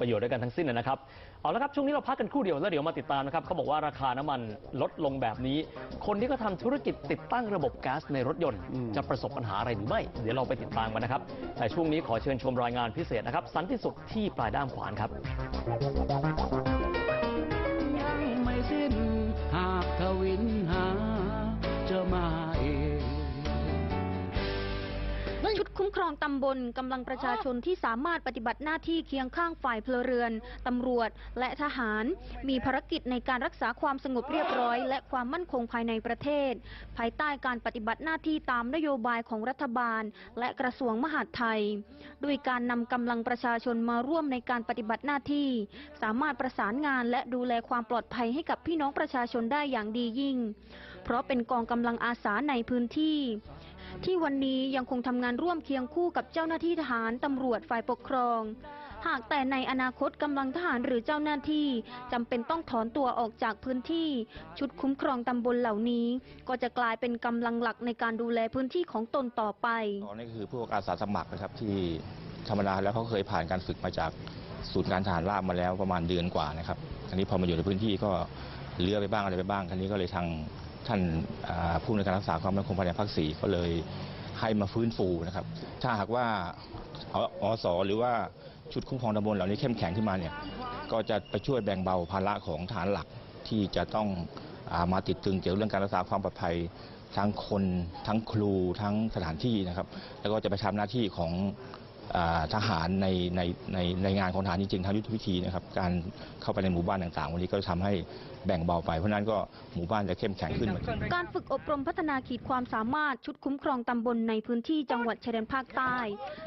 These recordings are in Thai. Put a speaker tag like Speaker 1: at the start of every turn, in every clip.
Speaker 1: ประโยชน์ด้วยกันทั้งสิ้นนะครับ เอาละครับ ช่วงนี้เราพักกันครู่เดียวแล้วเดี๋ยวมาติดตามนะครับเขาบอกว่าราคาน้ำมันลดลงแบบนี้ คนที่ก็ทำธุรกิจติดตั้งระบบก๊าซในรถยนต์ จะประสบปัญหาอะไรหรือไม่ เดี๋ยวเราไปติดตามกันนะครับ แต่ช่วงนี้ขอเชิญชมรายงานพิเศษนะครับสันติสุขที่ปลายด้ามขวานครับ
Speaker 2: ยังไม่สิ้นหากท อง
Speaker 3: ตำบลกำลังประชาชนที่สามารถปฏิบัติหน้าที่เคียงข้างฝ่ายพลเรือนตำรวจและทหาร มีภารกิจในการรักษาความสงบเรียบร้อย และความมั่นคงภายในประเทศ ภายใต้การปฏิบัติหน้าที่ตามนโยบายของรัฐบาล และกระทรวงมหาดไทย ด้วยการนำกำลังประชาชนมาร่วมในการปฏิบัติหน้าที่ สามารถประสานงานและดูแลความปลอดภัยให้กับพี่น้องประชาชนได้อย่างดียิ่ง เพราะเป็นกองกำลังอาสาในพื้นที่ ที่วันนี้ยังคงทำงานร่วมเคียงคู่คู่กับเจ้าหน้าที่ทหารตำรวจฝ่ายปกครอง หากแต่ในอนาคตกำลังทหารหรือเจ้าหน้าที่จำเป็นต้องถอนตัวออกจากพื้นที่ ชุดคุ้มครองตำบลเหล่านี้ ก็จะกลายเป็นกำลังหลักในการดูแลพื้นที่ของตนต่อไป
Speaker 4: ตอนนี้คือพวกอาสาสมัครนะครับที่ธรรมดาแล้วเขาเคยผ่านการฝึกมาจากศูนย์การทหารราบมาแล้วประมาณเดือนกว่านะครับอันนี้พอมาอยู่ในพื้นที่ก็เลือไปบ้างอะไรไปบ้างครั้นี้ก็เลยทางท่านผู้ในวยการรักษาความมั่นคงภายในภาคสี่ก็เลย ให้มาฟื้นฟูนะครับ ถ้าหากว่าออสหรือว่าชุดคุ้มครองตำบลเหล่านี้เข้มแข็งขึ้นมาเนี่ยก็จะไปช่วยแบ่งเบาภาระของฐานหลักที่จะต้องอามาติดตึงเกี่ยวเรื่องการรักษาความปลอดภัยทั้งคนทั้งครูทั้งสถานที่นะครับ แล้วก็จะไปทำหน้าที่ของ ทหารในในในในงานของทหารจริงๆทางยุทธวิธีนะครับการเข้าไปในหมู่บ้านต่างๆ วันนี้ก็จะทำให้แบ่งเบาไปเพราะฉะนั้นก็หมู่บ้านจะเข้มแข็งขึ้น
Speaker 3: การฝึกอบรมพัฒนาขีดความสามารถชุดคุ้มครองตำบลในพื้นที่จังหวัดชายแดนภาคใต้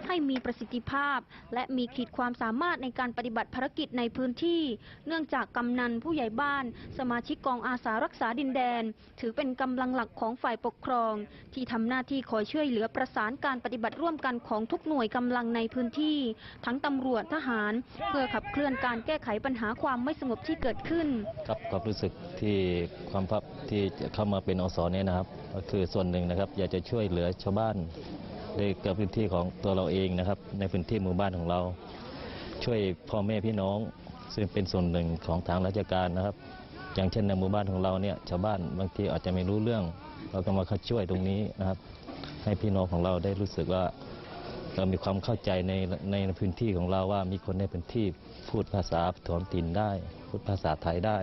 Speaker 3: ให้มีประสิทธิภาพ และมีขีดความสามารถในการปฏิบัติภารกิจในพื้นที่ เนื่องจากกำนันผู้ใหญ่บ้าน สมาชิกกองอาสารักษาดินแดน ถือเป็นกำลังหลักของฝ่ายปกครอง ที่ทำหน้าที่คอยช่วยเหลือประสานการปฏิบัติร่วมกันของทุกหน่วยกำลังในพื้นที่ ทั้งตำรวจทหาร เพื่อขับเคลื่อนการแก้ไขปัญหาความไม่สงบที่เกิดขึ้น
Speaker 5: ครับความรู้สึกที่ความพับที่เข้ามาเป็นอสเนี่ยนะครับ ก็คือส่วนหนึ่งนะครับ อยากจะช่วยเหลือชาวบ้านในกับพื้นที่ของตัวเราเองนะครับ ในพื้นที่หมู่บ้านของเรา ช่วยพ่อแม่พี่น้อง ซึ่งเป็นส่วนหนึ่งของทางราชการนะครับ อย่างเช่นในหมู่บ้านของเราเนี่ยชาวบ้านบางทีอาจจะไม่รู้เรื่อง เราก็มาเข้าช่วยตรงนี้นะครับ ให้พี่น้องของเราได้รู้สึกว่า เรามีความเข้าใจในในพื้นที่ของเราว่ามีคนในพื้นที่พูดภาษาท้องถิ่นได้ พูดภาษาไทยได้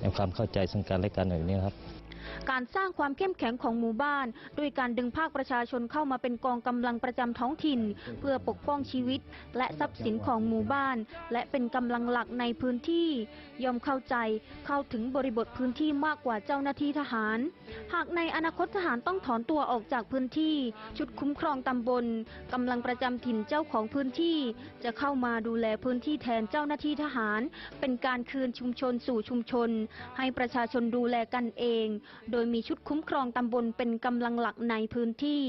Speaker 5: ในความเข้าใจซึ่งกันและกันอย่างนี้ครับ
Speaker 3: การสร้างความเข้มแข็งของหมู่บ้านด้วยการดึงภาคประชาชนเข้ามาเป็นกองกำลังประจำท้องถิ่น เพื่อปกป้องชีวิต และทรัพย์สินของหมู่บ้าน และเป็นกำลังหลักในพื้นที่ ยอมเข้าใจเข้าถึงบริบทพื้นที่มากกว่าเจ้าหน้าที่ทหาร หากในอนาคตทหารต้องถอนตัวออกจากพื้นที่ ชุดคุ้มครองตำบลกำลังประจำถิ่นเจ้าของพื้นที่ จะเข้ามาดูแลพื้นที่แทนเจ้าหน้าที่ทหาร เป็นการคืนชุมชนสู่ชุมชน ให้ประชาชนดูแลกันเองโดยมีชุดคุ้มครองตำบลเป็นกำลังหลักในพื้นที่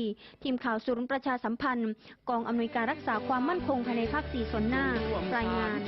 Speaker 3: ทีมข่าวศูนย์ประชาสัมพันธ์ กองอำนวยการรักษาความมั่นคงภายในภาคสี่ส่วนหน้ารายงา
Speaker 2: น